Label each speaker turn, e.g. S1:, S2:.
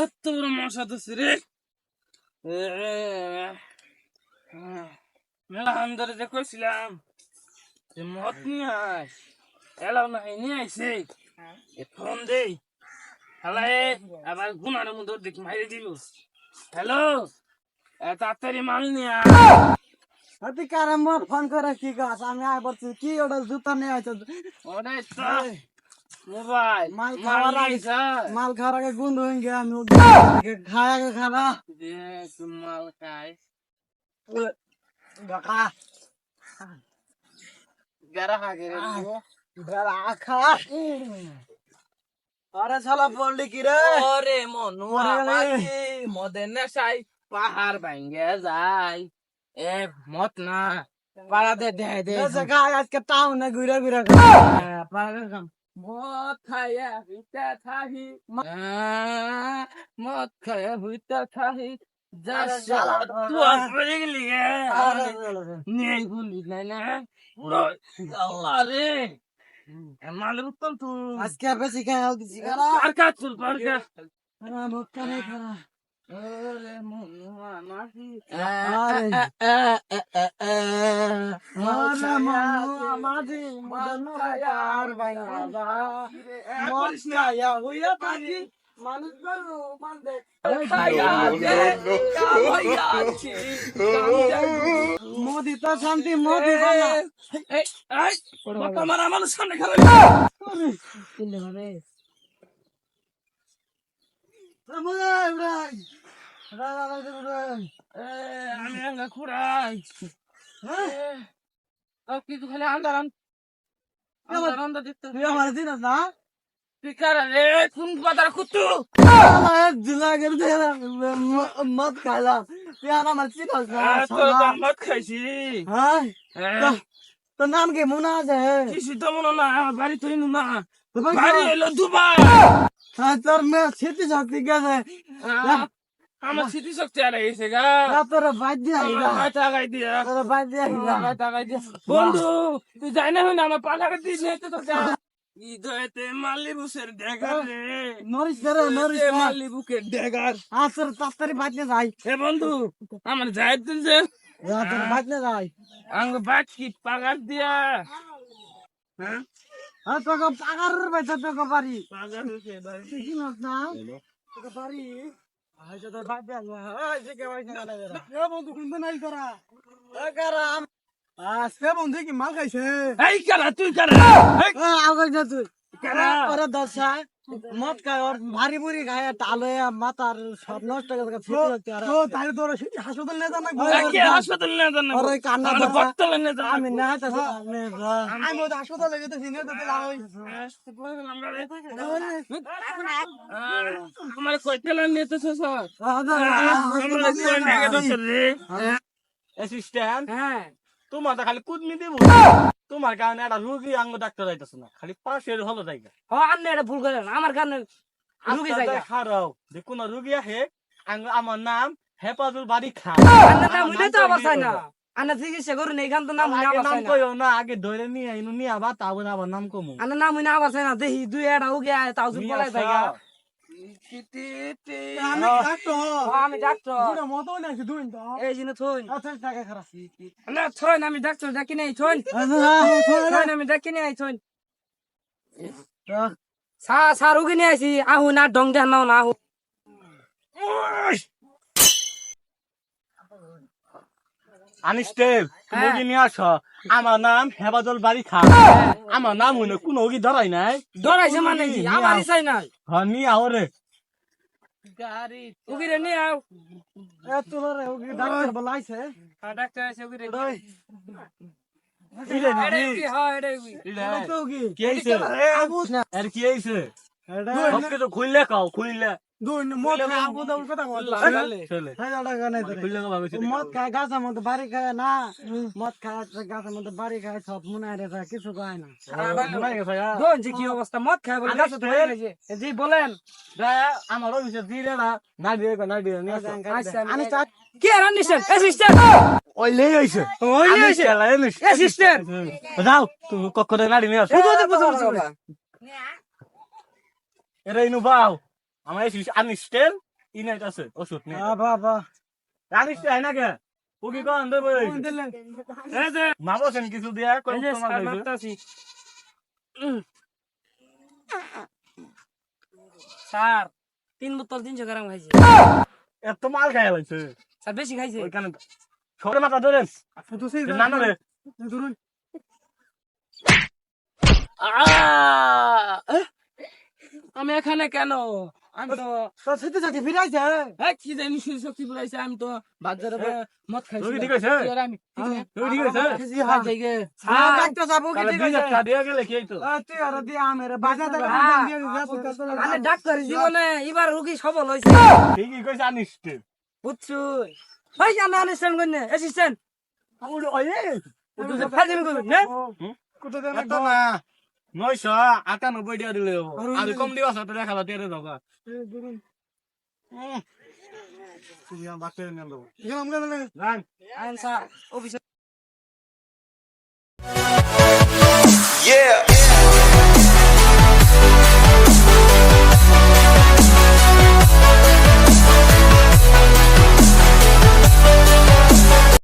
S1: এত বড় মশা তো রে মেলা আন্দরে যে কইছিলাম যে মত নিয়ে আস এলাও না নিয়ে আইছে এ ফোন দেই হ্যালো আবার গুনার মধ্যে দেখ মাইরে দিল হ্যালো তাড়াতাড়ি মাল নিয়ে আয়।
S2: তুই কারে মো ফোন করে কি গাছ আমি আয় বলছি কি ওটা জুতা নিয়ে আছে
S1: ওরে মোবাইল
S2: মাল খাওয়ার আগে। মাল খাওয়ার আগে গুন্দ হয়ে গিয়ে আমি খায় আগে খানা।
S1: মাল খায়।
S2: কাকা
S1: গারা হাগে রে
S2: বেলা খা। আরে শালা পড়লি কি রে?
S1: ওরে মনু
S2: ওরে রে।
S1: আমাকে মদের নেশাই পাহাড় ভাঙ্গে যায়। এ মত না পাড়াতে দেয় দে
S2: খায় আজকে টাউনে ঘুরে ঘুরে কাম
S1: মদ খায়া হইতা থাহি মদ খায়া হইতা থাহি। যা
S2: আরে
S1: শালা
S2: শালা।
S1: তুই পড়ে গেলি গে নিয়ে গুলি নাই না পুরো আল্লাহ রে মালের উত্তম তুই
S2: আজকে বেশি খায় দিছি কারা
S1: আর কাজ চল আর কাজ
S2: আরে মুখটা নেই খারা
S1: ওরে মনু আমাকে
S2: আরে আরে মামু আমাদি মদন খায়ার বাইনা হইয়া থাকি মানুষ মোদি তো শান্তি মোদি
S1: তোমার আমার সামনে খারাপ আমি খুড়াই। কিছু খালি আন্দার আন্দার আন্দার দিতে
S2: আমার দিন না?
S1: কোন বাজার কুতু
S2: মদ খাইলাম তুই আর আমার চিনাস
S1: তোর মদ খাইছি।
S2: হ্যাঁ? তোর নাম কি? মুনা আছে
S1: কিছু তো মনে না আমার বাড়ি তুই না। বাড়ি এলো দুবার
S2: হ্যাঁ তোর মেয়ে স্মৃতি শক্তি গেছে
S1: আমার স্মৃতি শক্তি আর গেছে গা।
S2: তোর বাদ দিয়ে
S1: টাকাই দিয়া।
S2: তোর বাদ দিয়ে
S1: টাকাই দিয়া। বন্ধু তুই যাই না আমার পাঠাকে দিস তো যা ঈদতে মালি বুসের ডেগার রে।
S2: নরিস রে নরিস
S1: ঈদে মালি বুকের ডেগার।
S2: আসর তাড়াতাড়ি বাদ দিয়ে যাই।
S1: এ বন্ধু আমার যাই দিল যে
S2: তোর বাদ দিয়ে যাই।
S1: আঙ্গ বাট কি পাগার দিয়া। হ্যাঁ?
S2: হ্যাঁ তোকে পাগার বেচা তোকে পারি।
S1: পাগার হয়েছে ভাই
S2: তুই চিনাস না। তোকে পারি। আচ্ছা তোর কে না বন্ধু নাই করা? আজকে বন্ধু কি মাল খাইছে
S1: এই কারা তুই কারা
S2: আগে যা তুই
S1: কারা
S2: পরে দশা মদ খায় ওর ভারী বুড়ি খায় টালে মাথার সব নষ্ট করে ফিরে
S3: তো তাহলে তোর হাসপাতাল নিয়ে যান না
S1: একে হাসপাতাল নিয়ে যান না
S2: ওর কান্না
S1: আমার
S2: ধরা-
S1: নিয়ে যান
S2: আমি না চাচ্ছি আমি
S3: আমি ওদের হাসপাতালে যেতেছি নিয়ে তো ওই
S1: আমার কইতেলা নিয়ে তো স্যার
S3: অ্যাসিস্ট্যান্ট
S2: হ্যাঁ
S3: তোমার তো খালি কুদমি দিব তোমার কারণে একটা রুগী আঙ্গ ডাক্তার যাইতেছে না খালি পাশের হলো জায়গা।
S2: ও আপনি এটা ভুল করেন আমার কারণে রুগী
S3: আচ্ছা,
S2: জায়গা।
S3: খারাও যে কোন রুগী আহে আঙ্গ আমার নাম হেফাজুল বাড়ি খান।
S2: আন্না নাম হইলে তো আবার চাই না। আন্না চিকিৎসা করুন এইখান তো নাম হইলে
S3: নাম কইও না আগে ধরে নিয়ে আইনু নিয়ে আবার তারপরে আবার নাম কমু।
S2: আন্না নাম হইলে আবার চাই না দেখি দুই এটা উগে তাও যদি বলাই থাকে
S3: আমি ডাক্তার?
S2: ডাকি নাই আমি ডাকি নাই থইন। সা সা রুগী নিয়ে আইছি আহু না ডং দেন না আহু।
S3: আনিস্টেল
S2: হ্যাঁ।
S3: রুগী নিয়ে আস। আমার নাম হেফাজুল বাড়ি খান আমার নাম হইলে কোন রুগী ধরাই নাই?
S2: ডরাইছে মানে কি? আমারই চাই না
S3: হ্যাঁ নিয়ে আও রে।
S2: উগি রে নিয়ে আও।
S3: তোর ডাক্তার বলাইছে
S2: হ্যাঁ, ডাক্তার আছে উগি? রে হয়
S3: কি হইছে আর কি হইছে খুললে কাও খুললে।
S2: মদ খায় গাছের মধ্যে বাড়ি খায় না। মদ খায় গাছের মধ্যে বাড়ি খায় সব মনে হয় কিছু কয় না। কি অবস্থা? মদ খায় জি বলেন
S3: আমার অফিসে দিলে না না দিয়ে না দিয়ে আসো।
S2: আচ্ছা আমি কি আর অ্যাসিস্ট্যান্ট
S3: ওই হইছে।
S2: ওই হইছে? অ্যাসিস্ট্যান্ট
S3: যাও তুমি কক্ষরে নাড়ি নিয়ে আসো।
S2: বুঝো বুঝো
S3: বাও আমার এই আনিস্টেল ইনাইট আছে। ওষুধ নেই।
S2: বাবা বাবা
S3: জানিস তো হয় না কে? ও কি কন দেব
S2: দিলে।
S1: এই যে
S3: মা বসেন কিছু দিয়া
S1: যে
S3: তোমার?
S1: মারতাছি। স্যার তিন বোতল তিনশো গ্রাম খাইছে।
S3: এত মাল খাইয়া লাগছে
S1: স্যার বেশি খাইছে।
S3: ওইখানে সরে মাথা ধরেন।
S2: তো সেই
S3: না না রে
S2: ধরুন!
S1: আমি এখানে কেন? আমি তো
S2: তো সেতে সাথে ফিরে আইছে
S1: এই কি জানি শুধু শক্তি পুরাইছে আমি তো বাজারে মদ খাইছি।
S3: রোগী ঠিক হয়েছে?
S1: আমি? ঠিক আছে?
S3: রোগী ঠিক হয়েছে?
S1: খাইছি, হ্যাঁ, ঠিক আছে।
S2: হ্যাঁ ডাক্তার সাহেব কি ঠিক আছে।
S3: টাকা দিয়ে গেলে কি হইতো
S2: তুই আর দি আমের বাজা দাও
S1: হ্যাঁ। আমি ডাক্তার জীবনে এবার রোগী সবল হয়েছে।
S3: ঠিকই কইছে আনিস তুই
S1: বুঝছ? ভাই আমি অ্যাসিস্ট্যান্ট করি অ্যাসিস্ট্যান্ট ফাজিল করুন না?
S2: কত দেন
S3: এত না। নয়শ আটানব্বই টাকা দিলে হব। আর কম দিবা সাথে দেখা বা তেরে
S2: ধোকা
S3: তুমি আমার বাচ্চা নিয়ে দেবো
S1: অফিসে